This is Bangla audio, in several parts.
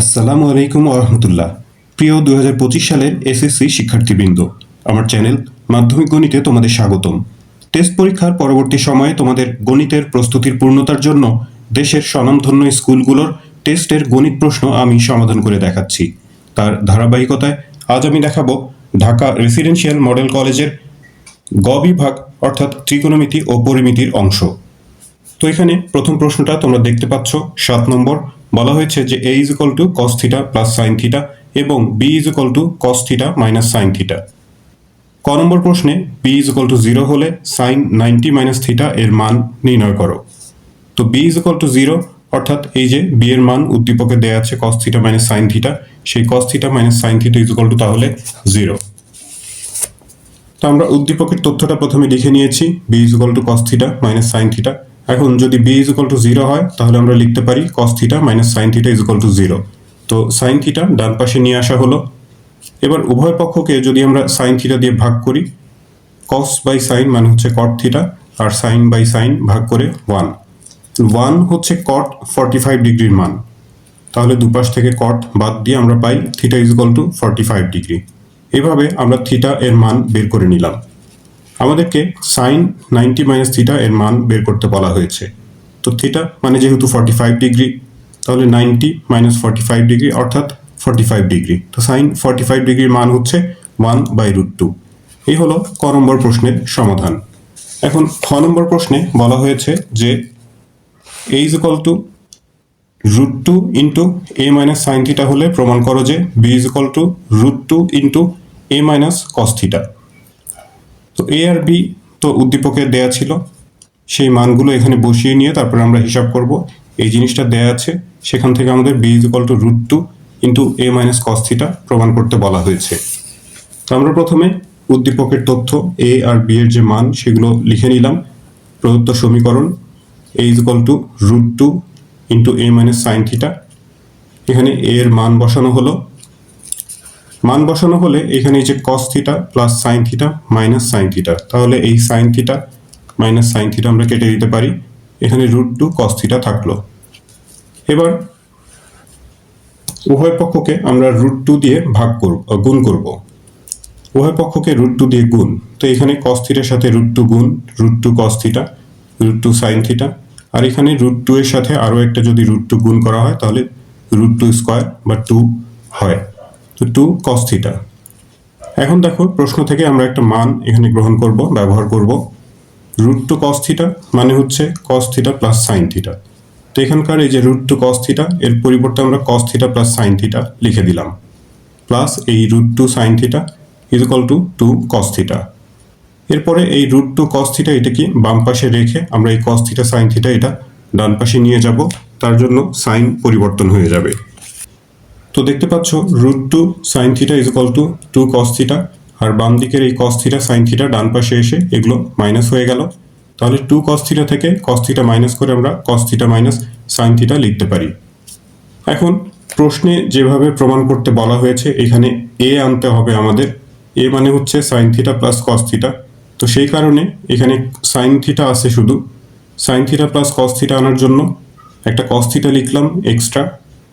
আসসালামু আলাইকুম আহমতুল্লাহ প্রিয় দু হাজার পঁচিশ সালের এসএসসি শিক্ষার্থীবৃন্দ, আমার চ্যানেল মাধ্যমিক গণিতে তোমাদের স্বাগতম। টেস্ট পরীক্ষার পরবর্তী সময়ে তোমাদের গণিতের প্রস্তুতির পূর্ণতার জন্য দেশের স্বনামধন্য স্কুলগুলোর টেস্টের গণিত প্রশ্ন আমি সমাধান করে দেখাচ্ছি। তার ধারাবাহিকতায় আজ আমি দেখাবো ঢাকা রেসিডেন্সিয়াল মডেল কলেজের গ বিভাগ, অর্থাৎ ত্রিকোণমিতি ও পরিমিতির অংশ। তো এখানে প্রথম প্রশ্নটা তোমরা দেখতে পাচ্ছ, সাত নম্বর। বলা হয়েছে যে A is equal to cos theta plus sine theta এবং B is equal to cos theta minus sine theta ক নম্বর প্রশ্নে B is equal to zero হলে সাইন নাইনটি মাইনাস থিটা এর মান নির্ণয় করো। তো B is equal to zero অর্থাৎ এই যে বি এর মান উদ্দীপকে দেওয়া আছে cos theta minus sine theta সেই cos theta minus sine theta is equal to তাহলে জিরো তো আমরা উদ্দীপকের তথ্যটা প্রথমে লিখে নিয়েছি B is equal to cos theta minus sine theta এখন যদি B is equal to zero হয়, তাহলে আমরা লিখতে পারি cos theta minus sine theta is equal to zero তো সাইন থিটা ডান পাশে নিয়ে আসা হলো। এবার উভয় পক্ষকে যদি আমরা সাইন থিটা দিয়ে ভাগ করি কস বাই সাইন মানে হচ্ছে কট থিটা আর সাইন বাই সাইন ভাগ করে ওয়ান ওয়ান হচ্ছে কট ফর্টি ফাইভ ডিগ্রির মান। তাহলে দুপাশ থেকে কট বাদ দিয়ে আমরা পাই theta is equal to forty five degree এভাবে আমরা থিটা এর মান বের করে নিলাম। আমাদেরকে সাইন নাইনটি মাইনাস থিটা এর মান বের করতে বলা হয়েছে। তো থিটা মানে যেহেতু ফর্টি ফাইভ ডিগ্রি তাহলে ninety minus forty five degree অর্থাৎ ফর্টি ফাইভ ডিগ্রি তো সাইন ফর্টি ফাইভ ডিগ্রির মান হচ্ছে ওয়ান বাই রুট টু এই হলো ক নম্বর প্রশ্নের সমাধান। এখন খ নম্বর প্রশ্নে বলা হয়েছে যে A is equal to root two into A minus sine theta হলে প্রমাণ করো যে B is equal to root two into A minus cos theta তো এ আর বি তো উদ্দীপকে দেয়া ছিল। সেই মানগুলো এখানে বসিয়ে নিয়ে তারপরে আমরা হিসাব করব। এই জিনিসটা দেয়া আছে। সেখান থেকে আমাদের B is equal to root two into A minus cos theta প্রমাণ করতে বলা হয়েছে। তো আমরা প্রথমে উদ্দীপকের তথ্য এ আর বি এর যে মান, সেগুলো লিখে নিলাম। প্রদত্ত সমীকরণ A is equal to root two into A minus sine theta এখানে এর মান বসানো হলো। মান বসানো হলে এখানে এই যে cos theta plus sine theta minus sine theta তাহলে এই sine theta minus sine theta আমরা কেটে দিতে পারি। এখানে রুট টু কস থিটা থাকল। এবার উভয় পক্ষকে আমরা রুট টু দিয়ে ভাগ করব গুণ করব। উভয় পক্ষকে রুট টু দিয়ে গুণ। তো এখানে কস থিটার সাথে রুট টু গুণ root two cos theta root two sine theta আর এখানে রুট টু এর সাথে আরও একটা যদি রুট টু গুণ করা হয়, তাহলে রুট টু স্কোয়ার বা টু হয়। তো টু কস থিটা এখন দেখো, প্রশ্ন থেকে আমরা একটা মান এখানে গ্রহণ করব, ব্যবহার করব। রুট টু কস থিটা মানে হচ্ছে cos theta plus sine theta তো এখানকার এই যে রুট টু কস থিটা এর পরিবর্তে আমরা cos theta plus sine theta লিখে দিলাম। প্লাস এই root two sine theta is equal to two cos theta এরপরে এই রুট টু কস থিটা এটাকে বাম পাশে রেখে আমরা এই কস থিটা সাইন থিটা এটা ডান পাশে নিয়ে যাব। তার জন্য সাইন পরিবর্তন হয়ে যাবে। তো দেখতে পাচ্ছ root two sine theta is equal to two cos theta আর বাম দিকের এই কস থিটা সাইন থিটা ডান পাশে এসে এগুলো মাইনাস হয়ে গেল। তাহলে টু কস থিটা থেকে কস থিটা মাইনাস করে আমরা cos theta minus sine theta লিখতে পারি। এখন প্রশ্নে যেভাবে প্রমাণ করতে বলা হয়েছে, এখানে এ আনতে হবে আমাদের। এ মানে হচ্ছে sine theta plus cos theta তো সেই কারণে এখানে সাইন থিটা আছে শুধু। Sine theta plus cos theta আনার জন্য একটা কস থিটা লিখলাম এক্সট্রা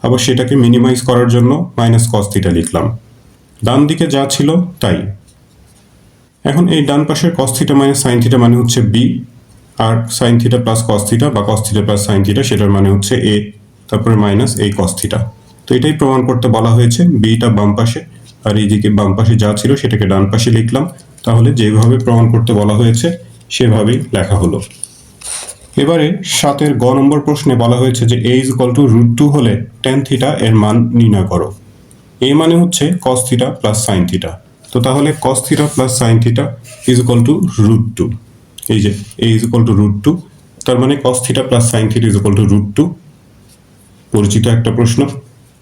আবার সেটাকে মিনিমাইজ করার জন্য মাইনাস কস থিটা লিখলাম। ডান দিকে যা ছিল, তাই। এখন এই ডান পাশের cos theta minus sine theta মানে হচ্ছে বি আর sine theta plus cos theta বা cos theta plus sine theta সেটার মানে হচ্ছে এ তারপরে মাইনাস এই কস থিটা তো এটাই প্রমাণ করতে বলা হয়েছে বিটা বাম পাশে, আর এইদিকে বাম পাশে যা ছিল সেটাকে ডান পাশে লিখলাম। তাহলে যেভাবে প্রমাণ করতে বলা হয়েছে, সেভাবেই লেখা হলো। এবারে সাতের গ নম্বর প্রশ্নে বলা হয়েছে যে A is to root two হলে টেন থিটা এর মান নির্ণয় করো। এ মানে হচ্ছে cos theta plus sine theta তো তাহলে cos theta plus sine theta is equal to root two এই যে A is equal to root two তার মানে cos theta plus sine theta is equal to root two পরিচিত একটা প্রশ্ন।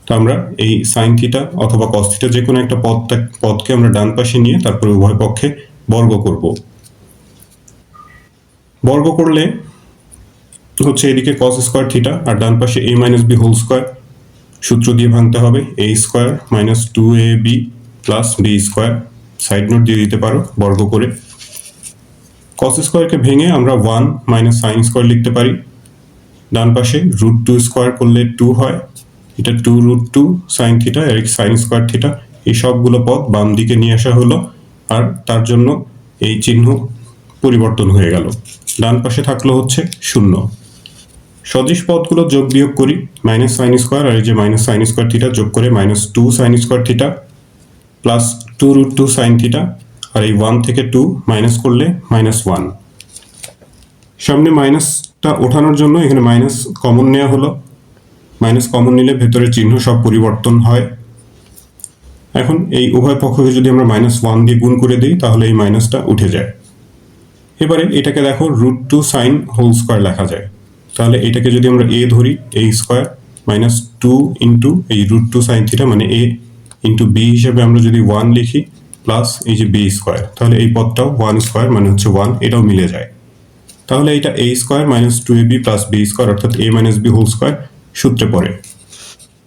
তো আমরা এই সাইন থিটা অথবা কস থিটা যে কোনো একটা পদ পদকে আমরা ডান পাশে নিয়ে তারপরে উভয় পক্ষে বর্গ করব। বর্গ করলে হচ্ছে এদিকে কস স্কোয়ার থিটা আর ডান পাশে A minus B whole square সূত্র দিয়ে ভাঙতে হবে A square minus two A B plus B square side note দিয়ে দিতে পারো, বর্গ করে। কস স্কোয়ারকে ভেঙে আমরা ওয়ান মাইনাস সাইন স্কোয়ার লিখতে পারি। ডান পাশে রুট টু স্কোয়ার করলে টু হয়। এটা two root two sine theta আর সাইন স্কোয়ার থিটা এই সবগুলো পদ বাম দিকে নিয়ে আসা হলো আর তার জন্য এই চিহ্ন পরিবর্তন হয়ে গেল। ডান পাশে থাকল হচ্ছে শূন্য। সদৃশ পদগুলো যোগ বিয়োগ করি মাইনাস সাইন স্কোয়ার আর এই যে মাইনাস সাইন স্কোয়ার থিটা যোগ করে minus two sine square theta plus two root two sine theta আর এই ওয়ান থেকে টু মাইনাস করলে মাইনাস ওয়ান সামনে মাইনাসটা ওঠানোর জন্য এখানে মাইনাস কমন নেওয়া হলো। মাইনাস কমন নিলে ভেতরের চিহ্ন সব পরিবর্তন হয়। এখন এই উভয় পক্ষকে যদি আমরা মাইনাস ওয়ান দিয়ে গুণ করে দিই, তাহলে এই মাইনাসটা উঠে যায়। এবারে এটাকে দেখো root two sine whole square লেখা যায়। তাহলে এটাকে যদি আমরা এ ধরি A square minus two into এই রুট টু সাইন থিটা মানে এ ইন্টু বি হিসাবে আমরা যদি ওয়ান লিখি প্লাস এই যে বি স্কোয়ার তাহলে এই পদটাও ওয়ান স্কোয়ার মানে হচ্ছে ওয়ান এটাও মিলে যায়। তাহলে এটা A square minus two A B plus B square অর্থাৎ A minus B whole square সূত্রে পড়ে।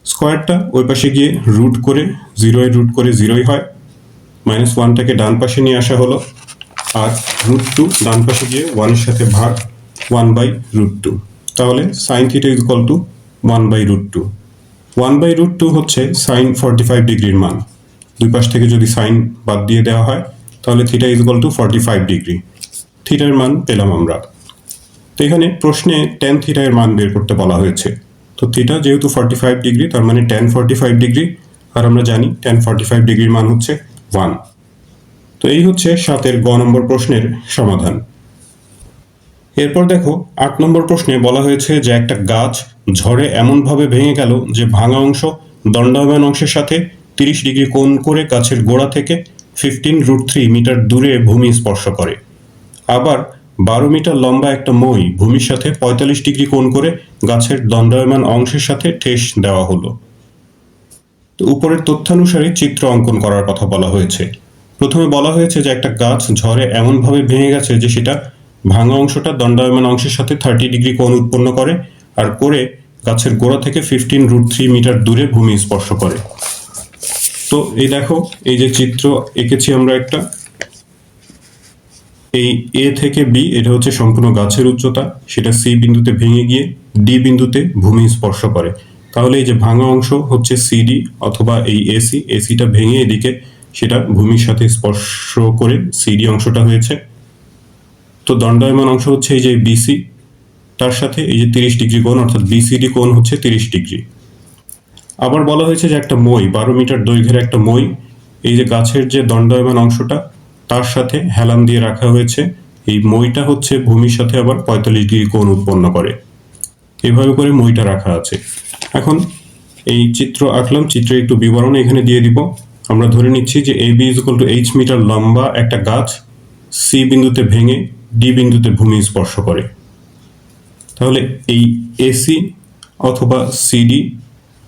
স্কোয়ারটা ওই পাশে গিয়ে রুট করে জিরোয় রুট করে জিরোই হয় মাইনাস ওয়ানটাকে ডান পাশে নিয়ে আসা হলো, আর রুট টু ডান পাশে গিয়ে ওয়ানের সাথে ভাগ ওয়ান বাই রুট টু তাহলে sine theta is equal to one by root two one by root two হচ্ছে সাইন ফর্টি ফাইভ ডিগ্রির মান। দুই পাশ থেকে যদি সাইন বাদ দিয়ে দেওয়া হয়, তাহলে theta is equal to forty five degree থিটার মান পেলাম আমরা। তো এখানে প্রশ্নে টেন থিটার মান বের করতে বলা হয়েছে। তো থিটা যেহেতু ফর্টি ফাইভ ডিগ্রি তার মানে টেন ফর্টি ফাইভ ডিগ্রি আর আমরা জানি টেন ফর্টি ফাইভ ডিগ্রির মান হচ্ছে ওয়ান তো এই হচ্ছে সাতের গ নম্বর প্রশ্নের সমাধান। এরপর দেখো, আট নম্বর প্রশ্নে বলা হয়েছে যে একটা গাছ ঝড়ে এমনভাবে ভেঙে গেল যে ভাঙা অংশ দণ্ডায়মান অংশের সাথে তিরিশ ডিগ্রি কোণ করে গাছের গোড়া থেকে ফিফটিন রুট থ্রি মিটার দূরে ভূমি স্পর্শ করে। আবার বারো মিটার লম্বা একটা মই ভূমির সাথে পঁয়তাল্লিশ ডিগ্রি কোণ করে গাছের দণ্ডায়মান অংশের সাথে ঠেস দেওয়া হলো। তো উপরের তথ্যানুসারে চিত্র অঙ্কন করার কথা বলা হয়েছে। প্রথমে বলা হয়েছে যে একটা গাছ ঝড়ে এমনভাবে ভেঙে গেছে যে সেটা ভাঙা অংশটা দণ্ডায়মান অংশের সাথে থার্টি ডিগ্রি কোণ উৎপন্ন করে আর করে গাছের গোড়া থেকে ফিফটিন রুট থ্রি মিটার দূরে ভূমি স্পর্শ করে। তো এই দেখো, এই যে চিত্র এঁকেছি আমরা একটা। এই এ থেকে বি এটা হচ্ছে সম্পূর্ণ গাছের উচ্চতা, সেটা সি বিন্দুতে ভেঙে গিয়ে ডি বিন্দুতে ভূমি স্পর্শ করে। তাহলে এই যে ভাঙা অংশ হচ্ছে সিডি অথবা এই এসি এসিটা ভেঙে এদিকে সেটা ভূমির সাথে স্পর্শ করে সিডি অংশটা হয়েছে। তো দণ্ডায়মান অংশ হচ্ছে এই যে বিসি তার সাথে এই যে তিরিশ ডিগ্রি কোণ, অর্থাৎ বিসিডি কোণ হচ্ছে তিরিশ ডিগ্রি। আবার বলা হয়েছে যে একটা মই, বারো মিটার দৈর্ঘ্যের একটা মই, এই যে গাছের যে দণ্ডায়মান অংশটা, তার সাথে হেলান দিয়ে রাখা হয়েছে। এই মইটা হচ্ছে ভূমির সাথে আবার পঁয়তাল্লিশ ডিগ্রি কোণ উৎপন্ন করে। এভাবে করে মইটা রাখা আছে। এখন এই চিত্র আঁকলাম, চিত্রে একটু বিবরণ এখানে দিয়ে দিব। আমরা ধরে নিচ্ছি যে A B is two H metre লম্বা একটা গাছ সি বিন্দুতে ভেঙে ডি বিন্দুতে ভূমি স্পর্শ করে। তাহলে এই এসি অথবা সিডি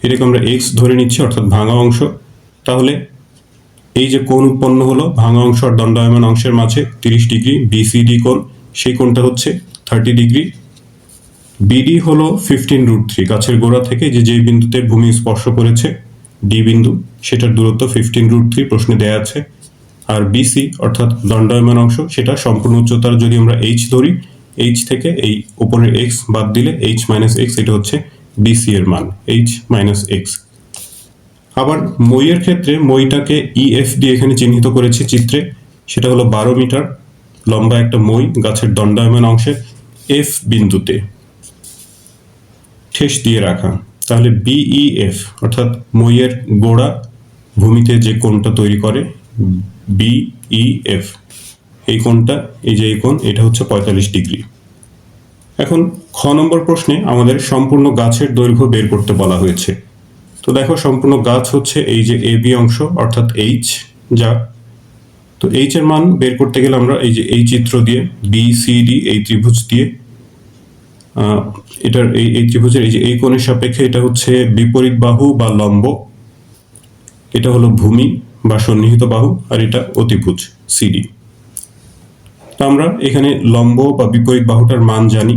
এটাকে আমরা এক্স ধরে নিচ্ছি, অর্থাৎ ভাঙা অংশ। তাহলে এই যে কোণ উৎপন্ন হলো, ভাঙা অংশ আর দণ্ডায়মান অংশের মাঝে তিরিশ ডিগ্রি বিসিডি কোণ, সেই কোণটা হচ্ছে থার্টি ডিগ্রি। বিডি হলো ফিফটিন রুট থ্রি গাছের গোড়া থেকে যে যে বিন্দুতে ভূমি স্পর্শ করেছে ডি বিন্দু, সেটার দূরত্ব ফিফটিন রুট থ্রি প্রশ্নে দেয়া আছে। আর বিসি অর্থাৎ দণ্ডায়মান অংশ, সেটা সম্পূর্ণ উচ্চতার যদি আমরা এইচ ধরি এইচ থেকে এই উপরের এক্স বাদ দিলে এইচ মাইনাস এক্স এটা হচ্ছে বিসি এর মান এইচ মাইনাস এক্স আবার মইয়ের ক্ষেত্রে মইটাকে ইএফ দিয়ে এখানে চিহ্নিত করেছি চিত্রে, সেটা হলো বারো মিটার, লম্বা একটা মই গাছের দণ্ডায়মান অংশে এফ বিন্দুতে। ঠেস দিয়ে রাখা। তাহলে বিইএফ অর্থাৎ মইয়ের গোড়া ভূমিতে যে কোণটা তৈরি করে বিইএফ এই কোণটা, এই যে এই কোণ, এটা হচ্ছে পঁয়তাল্লিশ ডিগ্রি। এখন খ নম্বর প্রশ্নে আমাদের সম্পূর্ণ গাছের দৈর্ঘ্য বের করতে বলা হয়েছে। তো দেখো, সম্পূর্ণ গাছ হচ্ছে এই যে এ বি অংশ, অর্থাৎ এইচ যা। তো এইচ এর মান বের করতে গেলে আমরা এই যে এই চিত্র দিয়ে বি সি ডি এই ত্রিভুজ দিয়ে এটার এই এই ত্রিভুজের এই যে এই কোণের সাপেক্ষে এটা হচ্ছে বিপরীত বাহু বা লম্ব। এটা হলো ভূমি। বা সন্নিহিত বাহু, আর এটা অতিভুজ সিডি তো আমরা এখানে লম্ব বা বিপরীত বাহুটার মান জানি।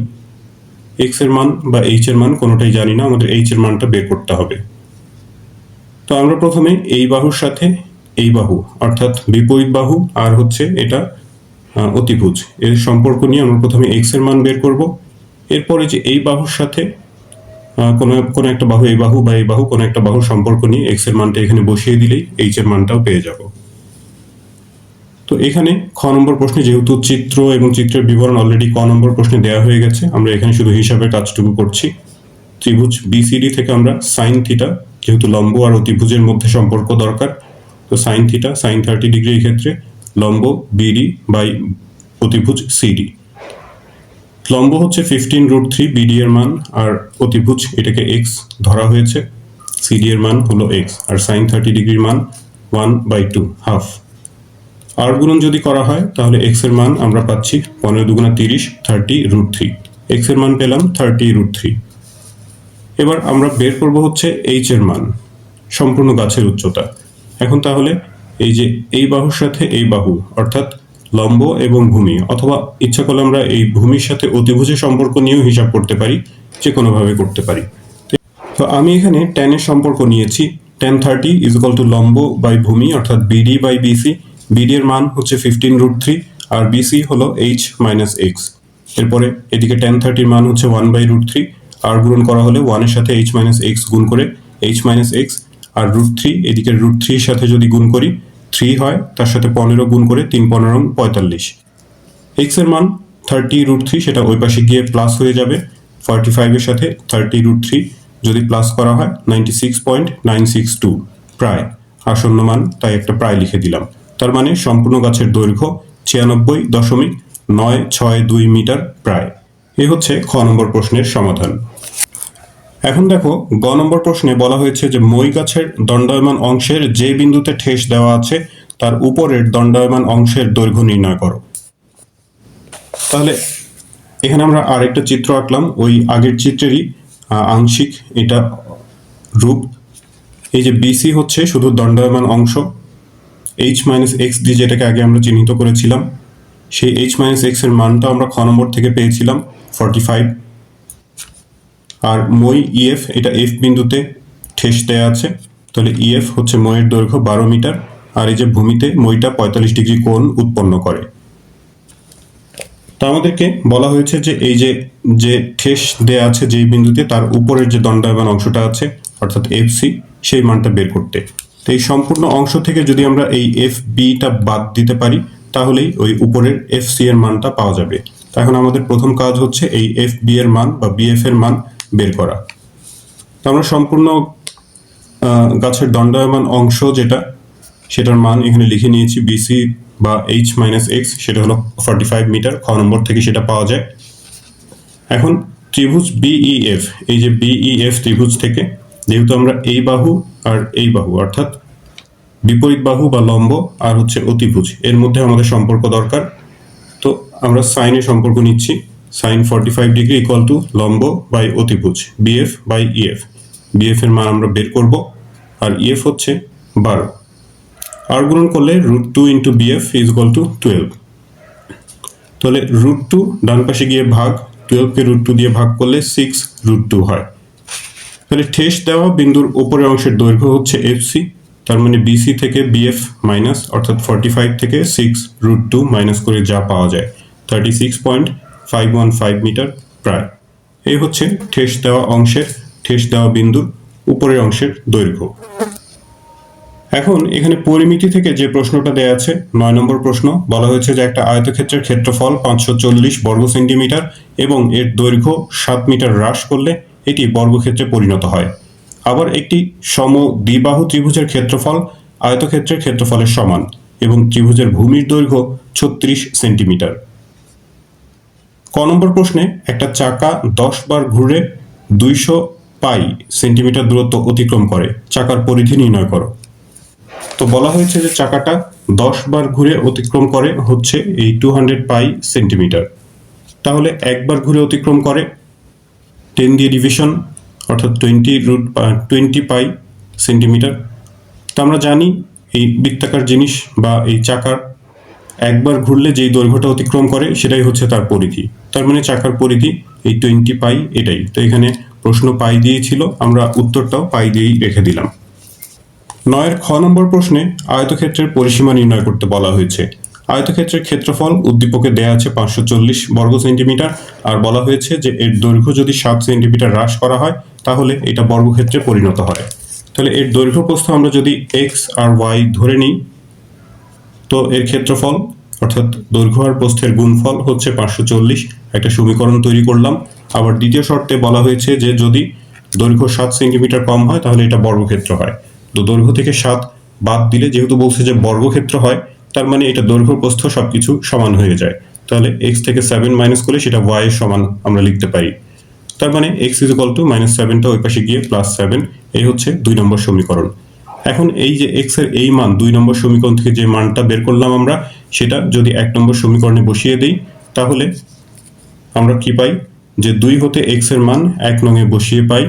এক্সের মান বা এইচ এর মান কোনোটাই জানি না, আমাদের এইচ এর মানটা বের করতে হবে। তো আমরা প্রথমে এই বাহুর সাথে এই বাহু, অর্থাৎ বিপরীত বাহু, আর হচ্ছে এটা অতিভুজ। এর সম্পর্ক নিয়ে আমরা প্রথমে এক্সের মান বের করব। এরপরে যে এই বাহুর সাথে কোনো কোনো একটা বাহু, এই বাহু বা এই বাহু, কোনো একটা বাহুর সম্পর্ক নিয়ে এক্সের মানটা এখানে বসিয়ে দিলেই এইচ এর মানটাও পেয়ে যাব। তো এখানে খ নম্বর প্রশ্নে যেহেতু চিত্র এবং চিত্রের বিবরণ অলরেডি ক নম্বর প্রশ্নে দেওয়া হয়ে গেছে, আমরা এখানে শুধু হিসাবে কাজটুকু করছি। ত্রিভুজ বিসিডি থেকে আমরা সাইন থিটা যেহেতু লম্ব আর অতিভুজের মধ্যে সম্পর্ক দরকার, তো sine theta sine thirty degree এই ক্ষেত্রে লম্ব বিডি বাই অতিভুজ সিডি লম্ব হচ্ছে ফিফটিন রুট থ্রি বিডি এর মান, আর অতিভুজ এটাকে এক্স ধরা হয়েছে। সিডি এর মান হলো এক্স আর সাইন থার্টি ডিগ্রির মান ওয়ান বাই টু হাফ আর গুণন যদি করা হয়, তাহলে এক্সের মান আমরা পাচ্ছি পনেরো দুগুণা তিরিশ থার্টি রুট থ্রি এক্সের মান পেলাম থার্টি রুট থ্রি এবার আমরা বের করব হচ্ছে এইচ এর মান, সম্পূর্ণ গাছের উচ্চতা। এখন তাহলে এই যে এই বাহুর সাথে এই বাহু, অর্থাৎ লম্ব এবং ভূমি, অথবা ইচ্ছা করলে আমরা এই ভূমির সাথে অতিভুজের সম্পর্ক নিয়েও হিসাব করতে পারি, যে কোনোভাবে করতে পারি। তো আমি এখানে টেনের সম্পর্ক নিয়েছি। Tan thirty is equal to লম্ব বাই ভূমি, অর্থাৎ বিডি বাই বিসি বিডি এর মান হচ্ছে ফিফটিন রুট থ্রি আর বিসি হলো এইচ মাইনাস এক্স এরপরে এদিকে টেন থার্টির মান হচ্ছে ওয়ান বাই রুট থ্রি আর গুণ করা হলে ওয়ানের সাথে এইচ মাইনাস এক্স গুণ করে এইচ মাইনাস এক্স আর রুট থ্রি এদিকে রুট থ্রির সাথে যদি গুণ করি থ্রি হয়, তার সাথে পনেরো গুণ করে তিন পনেরো পঁয়তাল্লিশ। এক্সের মান থার্টি রুট থ্রি সেটা ওই পাশে গিয়ে প্লাস হয়ে যাবে। ফর্টি ফাইভের সাথে থার্টি রুট থ্রি যদি প্লাস করা হয় ninety six point nine six two প্রায়। আসন্ন মান, তাই একটা প্রায় লিখে দিলাম। তার মানে সম্পূর্ণ গাছের দৈর্ঘ্য ছিয়ানব্বই দশমিক নয় ছয় দুই মিটার প্রায়। এ হচ্ছে খ নম্বর প্রশ্নের সমাধান। এখন দেখো, গ নম্বর প্রশ্নে বলা হয়েছে যে মই গাছের দণ্ডায়মান অংশের যে বিন্দুতে ঠেস দেওয়া আছে, তার উপরের দণ্ডায়মান অংশের দৈর্ঘ্য নির্ণয় করো। তাহলে, এখানে আমরা আরেকটা চিত্র আঁকলাম, ওই আগের চিত্রেরই আংশিক এটা রূপ। এই যে বিসি হচ্ছে শুধু দণ্ডায়মান অংশ এইচ মাইনাস এক্স দিয়ে যেটাকে আগে আমরা চিহ্নিত করেছিলাম, সেই এইচ মাইনাস এক্সের মানটা আমরা খ নম্বর থেকে পেয়েছিলাম ফর্টি ফাইভ আর মই, ইএফ, এটা এফ বিন্দুতে ঠেস দেয়া আছে। তাহলে ইএফ হচ্ছে মইয়ের দৈর্ঘ্য বারো মিটার, আর এই যে ভূমিতে মইটা পঁয়তাল্লিশ ডিগ্রি কোণ উৎপন্ন করে। তা আমাদেরকে বলা হয়েছে যে এই যে যে ঠেস দেয়া আছে যেই বিন্দুতে, তার উপরের যে দণ্ডায়মান অংশটা আছে, অর্থাৎ এফ সি সেই মানটা বের করতে। তো এই সম্পূর্ণ অংশ থেকে যদি আমরা এই এফ বিটা বাদ দিতে পারি, তাহলেই ওই উপরের এফ সি এর মানটা পাওয়া যাবে। তো এখন আমাদের প্রথম কাজ হচ্ছে এই এফ বি এর মান বা বিএফ এর মান বের করা। তো আমরা সম্পূর্ণ গাছের দণ্ডায়মান অংশ যেটা, সেটার মান এখানে লিখে নিয়েছি বিসি বা এইচ মাইনাস এক্স সেটা হলো ফর্টি ফাইভ মিটার খ নম্বর থেকে সেটা পাওয়া যায়। এখন ত্রিভুজ বিইএফ এই যে বিইএফ ত্রিভুজ থেকে, যেহেতু আমরা এই বাহু আর এই বাহু, অর্থাৎ বিপরীত বাহু বা লম্ব আর হচ্ছে অতিভুজ, এর মধ্যে আমাদের সম্পর্ক দরকার। তো আমরা সাইনের সম্পর্ক নিচ্ছি। Sine forty five degree equal to লম্ব বাই অতিভুজ বিএফ বাই ইএফ বিএফ এর মান আমরা বের করব, আর ইএফ হচ্ছে বারো। আর গুণন করলে root two into BF is equal to twelve তাহলে রুট টু ডান পাশে গিয়ে ভাগ টুয়েলভকে রুট টু দিয়ে ভাগ করলে সিক্স রুট টু হয়। তাহলে ঠেস দেওয়া বিন্দুর উপরের অংশের দৈর্ঘ্য হচ্ছে এফ সি তার মানে বিসি থেকে বিএফ মাইনাস অর্থাৎ ফর্টি ফাইভ থেকে সিক্স রুট টু মাইনাস করে যা পাওয়া যায় thirty six point five one five metre প্রায়। এই হচ্ছে ঠেস দেওয়া অংশের, ঠেস দেওয়া বিন্দুর উপরের অংশের দৈর্ঘ্য। এখন এখানে পরিমিতি থেকে যে প্রশ্নটা দেয়া আছে, নয় নম্বর প্রশ্ন, বলা হয়েছে যে একটা আয়তক্ষেত্রের ক্ষেত্রফল পাঁচশো চল্লিশ বর্গ সেন্টিমিটার এবং এর দৈর্ঘ্য সাত মিটার হ্রাস করলে এটি বর্গক্ষেত্রে পরিণত হয়। আবার একটি সম দ্বিবাহু ত্রিভুজের ক্ষেত্রফল আয়তক্ষেত্রের ক্ষেত্রফলের সমান এবং ত্রিভুজের ভূমির দৈর্ঘ্য ছত্রিশ সেন্টিমিটার। ক নম্বর প্রশ্নে একটা চাকা দশ বার ঘুরে দুইশো পাই সেন্টিমিটার দূরত্ব অতিক্রম করে। চাকার পরিধি নির্ণয় করো। তো বলা হয়েছে যে চাকাটা দশ বার ঘুরে অতিক্রম করে হচ্ছে এই টু হান্ড্রেড পাই সেন্টিমিটার। তাহলে একবার ঘুরে অতিক্রম করে টেন দিয়ে ডিভিশন অর্থাৎ twenty root twenty pi centimetre. তো আমরা জানি এই বৃত্তাকার জিনিস বা এই চাকার একবার ঘুরলে যেই দৈর্ঘ্যটা অতিক্রম করে, সেটাই হচ্ছে তার পরিধি। তার মানে চাকার পরিধি, এই টোয়েন্টি পাই এটাই। তো এখানে প্রশ্ন পাই দিয়েছিল আমরা উত্তরটাও পাই দিয়েই রেখে দিলাম। নয়ের খ নম্বর প্রশ্নে আয়তক্ষেত্রের পরিসীমা নির্ণয় করতে বলা হয়েছে। আয়তক্ষেত্রের ক্ষেত্রফল উদ্দীপকে দেয়া আছে পাঁচশো চল্লিশ বর্গ সেন্টিমিটার, আর বলা হয়েছে যে এর দৈর্ঘ্য যদি সাত সেন্টিমিটার হ্রাস করা হয়, তাহলে এটা বর্গক্ষেত্রে পরিণত হয় তাহলে এর দৈর্ঘ্য প্রস্থ আমরা যদি এক্স আর ওয়াই ধরে নিই তো এর ক্ষেত্রফল, অর্থাৎ দৈর্ঘ্য আর প্রস্থের গুণফল হচ্ছে পাঁচশো চল্লিশ। একটা সমীকরণ তৈরি করলাম। আবার দ্বিতীয় শর্তে বলা হয়েছে যে যদি দৈর্ঘ্য সাত সেন্টিমিটার কম হয়, তাহলে এটা বর্গক্ষেত্র হয়। তো দৈর্ঘ্য থেকে সাত বাদ দিলে যেহেতু বলছে যে বর্গক্ষেত্র হয়, তার মানে এটা দৈর্ঘ্য, প্রস্থ সবকিছু সমান হয়ে যায়। তাহলে এক্স থেকে সেভেন মাইনাস করলে সেটা ওয়াই সমান আমরা লিখতে পারি। তার মানে X is equal to minus সেভেনটা ওই পাশে গিয়ে প্লাস সেভেন এই হচ্ছে দুই নম্বর সমীকরণ। এখন এই যে এক্সের এই মান, দুই নম্বর সমীকরণ থেকে যে মানটা বের করলাম আমরা, সেটা যদি এক নম্বর সমীকরণে বসিয়ে দিই, তাহলে আমরা কি পাই? যে দুই হতে এক্সের মান এক নঙে বসিয়ে পাই।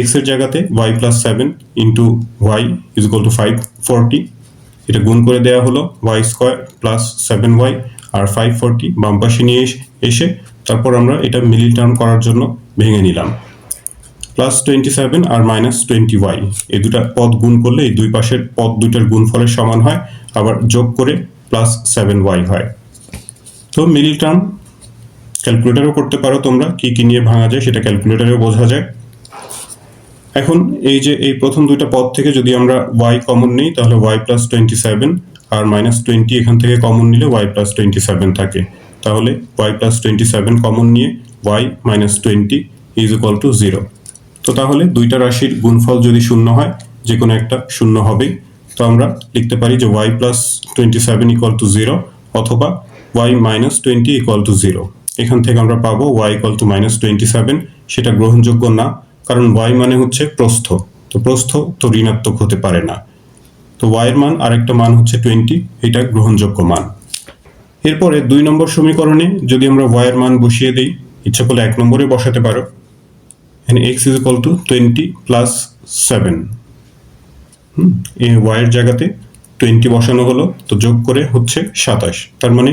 এক্সের জায়গাতে Y plus seven into Y is equal to five forty এটা গুণ করে দেওয়া হলো Y square plus seven Y আর ফাইভ ফোরটি বাম পাশে নিয়ে এসে তারপর আমরা এটা মিলি টার্ম করার জন্য ভেঙে নিলাম। প্লাস টোয়েন্টি সেভেন আর মাইনাস টোয়েন্টি ওয়াই এই দুটা পদ গুণ করলে এই দুই পাশের পদ দুইটার গুণফলের সমান হয়, আবার যোগ করে প্লাস সেভেন ওয়াই হয়। তো মিলি টার্ম ক্যালকুলেটারও করতে পারো তোমরা, কি কি নিয়ে ভাঙা যায় সেটা ক্যালকুলেটারেও বোঝা যায়। এখন এই যে এই প্রথম দুইটা পদ থেকে যদি আমরা y কমন নিই, তাহলে y প্লাস টোয়েন্টি সেভেন আর মাইনাস টোয়েন্টি এখান থেকে কমন নিলে y প্লাস টোয়েন্টি সেভেন থাকে। তাহলে y plus twenty seven common নিয়ে y minus twenty is equal to zero তো তাহলে দুইটা রাশির গুণফল যদি শূন্য হয় যে কোনো একটা শূন্য হবে তো আমরা লিখতে পারি যে Y plus twenty seven equal to zero অথবা Y minus twenty equal to zero এখান থেকে আমরা পাবো y equal to minus twenty seven সেটা গ্রহণযোগ্য না, কারণ ওয়াই মানে হচ্ছে প্রস্থ। তো প্রস্থ তো ঋণাত্মক হতে পারে না। তো ওয়াইয়ের মান আরেকটা মান হচ্ছে টোয়েন্টি এটা গ্রহণযোগ্য মান। এরপরে দুই নম্বর সমীকরণে যদি আমরা ওয়াইয়ের মান বসিয়ে দিই, ইচ্ছা করলে এক নম্বরে বসাতে পারো। এখানে x is equal to twenty plus seven এই y এর জায়গাতে টোয়েন্টি বসানো হলো, তো যোগ করে হচ্ছে সাতাশ। তার মানে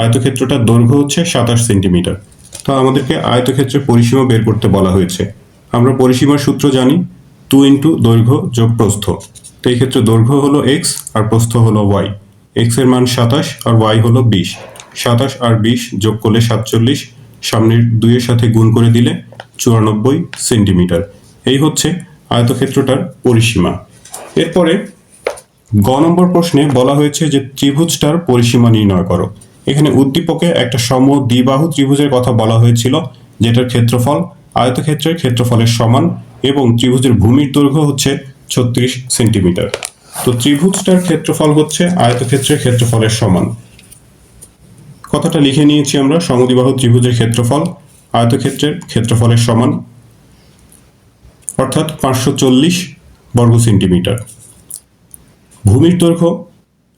আয়তক্ষেত্রটার দৈর্ঘ্য হচ্ছে সাতাশ সেন্টিমিটার। তো আমাদেরকে আয়তক্ষেত্রের পরিসীমা বের করতে বলা হয়েছে। আমরা পরিসীমার সূত্র জানি টু ইন্টু দৈর্ঘ্য যোগ প্রস্থ। তো এই ক্ষেত্রে দৈর্ঘ্য হলো এক্স আর প্রস্থ হলো ওয়াই এক্সের মান সাতাশ, আর ওয়াই হলো বিশ। সাতাশ আর বিশ যোগ করলে সাতচল্লিশ সামনের দুইয়ের সাথে গুণ করে দিলে চুরানব্বই সেন্টিমিটার। এই হচ্ছে আয়তক্ষেত্রটার পরিসীমা। এরপরে গ নম্বর প্রশ্নে বলা হয়েছে যে ত্রিভুজটার পরিসীমা নির্ণয় করো। এখানে উদ্দীপকে একটা সম দ্বিবাহু ত্রিভুজের কথা বলা হয়েছিল, যেটার ক্ষেত্রফল আয়তক্ষেত্রের ক্ষেত্রফলের সমান এবং ত্রিভুজের ভূমির দৈর্ঘ্য হচ্ছে ছত্রিশ সেন্টিমিটার। তো ত্রিভুজটার ক্ষেত্রফল হচ্ছে আয়তক্ষেত্রের ক্ষেত্রফলের সমান। কথাটা লিখে নিয়েছি আমরা সমদ্বিবাহু ত্রিভুজের ক্ষেত্রফল, আয়তক্ষেত্রের ক্ষেত্রফলের সমান, অর্থাৎ পাঁচশো চল্লিশ বর্গ সেন্টিমিটার। ভূমির দৈর্ঘ্য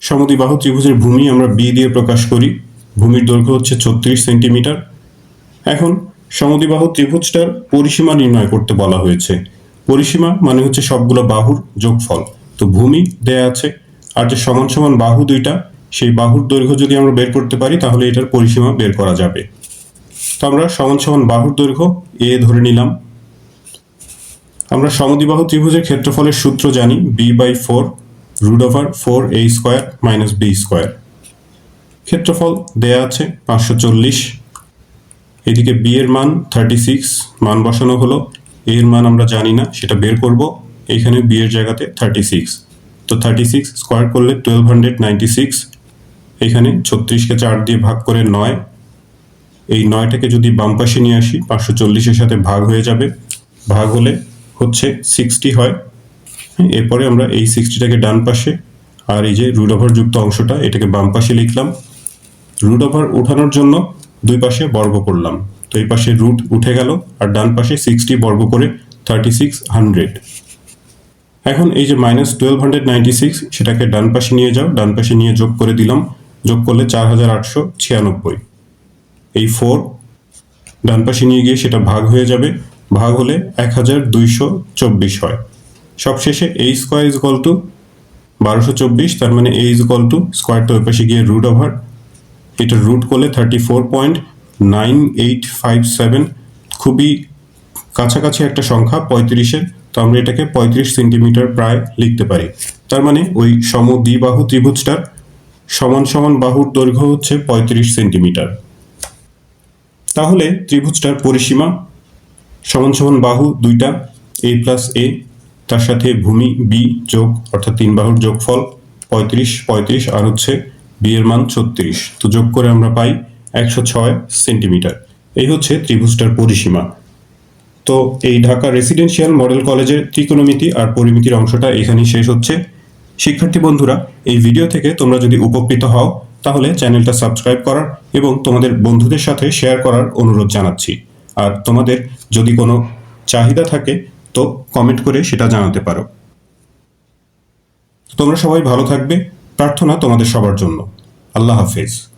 সমদ্বিবাহু ত্রিভুজের ভূমি আমরা বি দিয়ে প্রকাশ করি, ভূমির দৈর্ঘ্য হচ্ছে ছত্রিশ সেন্টিমিটার। এখন সমদ্বিবাহু ত্রিভুজটার পরিসীমা নির্ণয় করতে বলা হয়েছে। পরিসীমা মানে হচ্ছে সবগুলো বাহুর যোগফল। তো ভূমি দেয়া আছে, আর যে সমান সমান বাহু দুইটা সেই বাহুর দৈর্ঘ্য যদি আমরা বের করতে পারি, তাহলে এটার পরিসীমা বের করা যাবে। তো আমরা সমান সমান বাহুর দৈর্ঘ্য এ ধরে নিলাম। আমরা সমদ্বিবাহু ত্রিভুজের ক্ষেত্রফলের সূত্র জানি B by four root over four A square minus B square ক্ষেত্রফল দেয়া আছে পাঁচশো চল্লিশ। এদিকে বি এর মান থার্টি সিক্স মান বসানো হলো। এ এর মান আমরা জানি না, সেটা বের করব। এইখানে বি এর জায়গাতে থার্টি সিক্স তো থার্টি সিক্স স্কোয়ার করলে টুয়েলভ হান্ড্রেড নাইনটি সিক্স এখানে ছত্রিশকে চার দিয়ে ভাগ করে নয়। এই নয়টাকে যদি বাম পাশে নিয়ে আসি, পাঁচশো চল্লিশের সাথে ভাগ হয়ে যাবে। ভাগ হলে হচ্ছে সিক্সটি হয়। এরপরে আমরা এই সিক্সটিটাকে ডান পাশে আর এই যে রুট ওভার যুক্ত অংশটা, এটাকে বাম পাশে লিখলাম। রুট ওভার উঠানোর জন্য দুই পাশে বর্গ করলাম। তো এই পাশে রুট উঠে গেল আর ডান পাশে সিক্সটি বর্গ করে থার্টি সিক্স হান্ড্রেড এখন এই যে minus twelve hundred ninety six সেটাকে ডান পাশে নিয়ে যাও। ডান পাশে নিয়ে যোগ করে দিলাম। যোগ করলে চার হাজার আটশো ছিয়ানব্বই। এই ফোর ডান পাশে নিয়ে গিয়ে সেটা ভাগ হয়ে যাবে। ভাগ হলে এক হাজার দুইশো চব্বিশ হয়। সবশেষে এই স্কোয়ার ইজ ইকুয়াল টু বারোশো চব্বিশ, তার মানে এ ইজ ইকুয়াল টু স্কোয়ারটা ওই পাশে গিয়ে রুট ওভার এটা রুট করলে thirty four point nine eight five seven খুবই কাছাকাছি একটা সংখ্যা, পঁয়ত্রিশের। তো আমরা এটাকে পঁয়ত্রিশ সেন্টিমিটার প্রায় লিখতে পারি। তার মানে ওই সম দ্বিবাহু ত্রিভুজটার সমান সমান বাহুর দৈর্ঘ্য হচ্ছে পঁয়ত্রিশ সেন্টিমিটার। তাহলে ত্রিভুজটার পরিসীমা, সমান সমান বাহু দুইটা এ প্লাস এ তার সাথে ভূমি বি যোগ, অর্থাৎ তিন বাহুর যোগফল পঁয়ত্রিশ পঁয়ত্রিশ, আর হচ্ছে বি এর মান ছত্রিশ। তো যোগ করে আমরা পাই একশো ছয় সেন্টিমিটার। এই হচ্ছে ত্রিভুজটার পরিসীমা। তো এই ঢাকা রেসিডেন্সিয়াল মডেল কলেজের ত্রিকোণমিতি আর পরিমিতির অংশটা এখানেই শেষ হচ্ছে। শিক্ষার্থী বন্ধুরা, এই ভিডিও থেকে তোমরা যদি উপকৃত হও, তাহলে চ্যানেলটা সাবস্ক্রাইব করার এবং তোমাদের বন্ধুদের সাথে শেয়ার করার অনুরোধ জানাচ্ছি। আর তোমাদের যদি কোনো চাহিদা থাকে, তো কমেন্ট করে সেটা জানাতে পারো। তোমরা সবাই ভালো থাকবে। প্রার্থনা তোমাদের সবার জন্য। আল্লাহ হাফেজ।